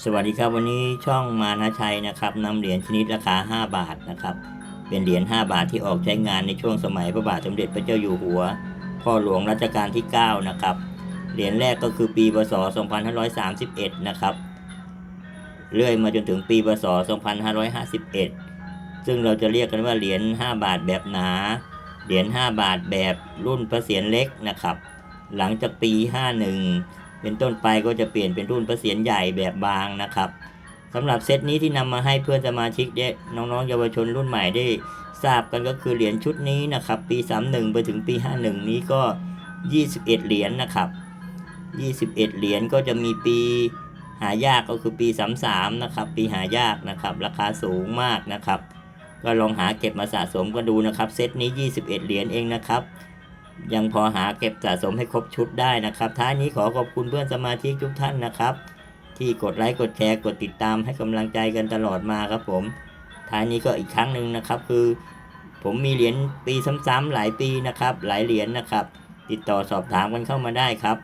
สวัสดีครับวันนี้ช่องมานาชัยนะครับนำเหรียญชนิดราคา 5 บาทนะครับ เป็นเหรียญ 5 บาทที่ออกใช้งานในช่วงสมัยพระบาทสมเด็จพระเจ้าอยู่หัว พ่อหลวงรัชกาลที่ 9 นะครับ เหรียญแรกก็คือปีพศ 2531 นะครับ เรื่อยมาจนถึงปีพศ 2551 ซึ่งเราจะเรียกกันว่าเหรียญ 5 บาทแบบหนา เหรียญ 5 บาทแบบรุ่นพระเศียรเล็กนะครับ หลังจากปี 51 เป็นต้นไปก็จะเปลี่ยนเป็นรุ่นพระเศียรใหญ่แบบบางนะครับสำหรับเซตนี้ที่นำมาให้เพื่อนสมาชิกได้น้องๆ เยาวชนรุ่นใหม่ได้ทราบกันก็คือเหรียญชุดนี้นะครับ ปี 31 ไปถึงปี 51 นี้ก็ 21 เหรียญนะครับ 21 เหรียญก็จะมีปีหายากก็คือปี 33 นะครับ ปีหายากนะครับ ราคาสูงมากนะครับ ก็ลองหาเก็บมาสะสมกันดูนะครับ เซตนี้ 21 เหรียญเองนะครับ ยังพอหาเก็บสะสมให้ครบชุดได้นะครับ ท้ายนี้ขอขอบคุณเพื่อนสมาชิกทุกท่านนะครับ ที่กดไลค์กดแชร์กดติดตามให้กำลังใจกันตลอดมาครับผม ท้ายนี้ก็อีกครั้งหนึ่งนะครับ คือ ผมมีเหรียญปีซ้ำๆหลายปีนะครับ หลายเหรียญนะครับ ติดต่อสอบถามกันเข้ามาได้ครับ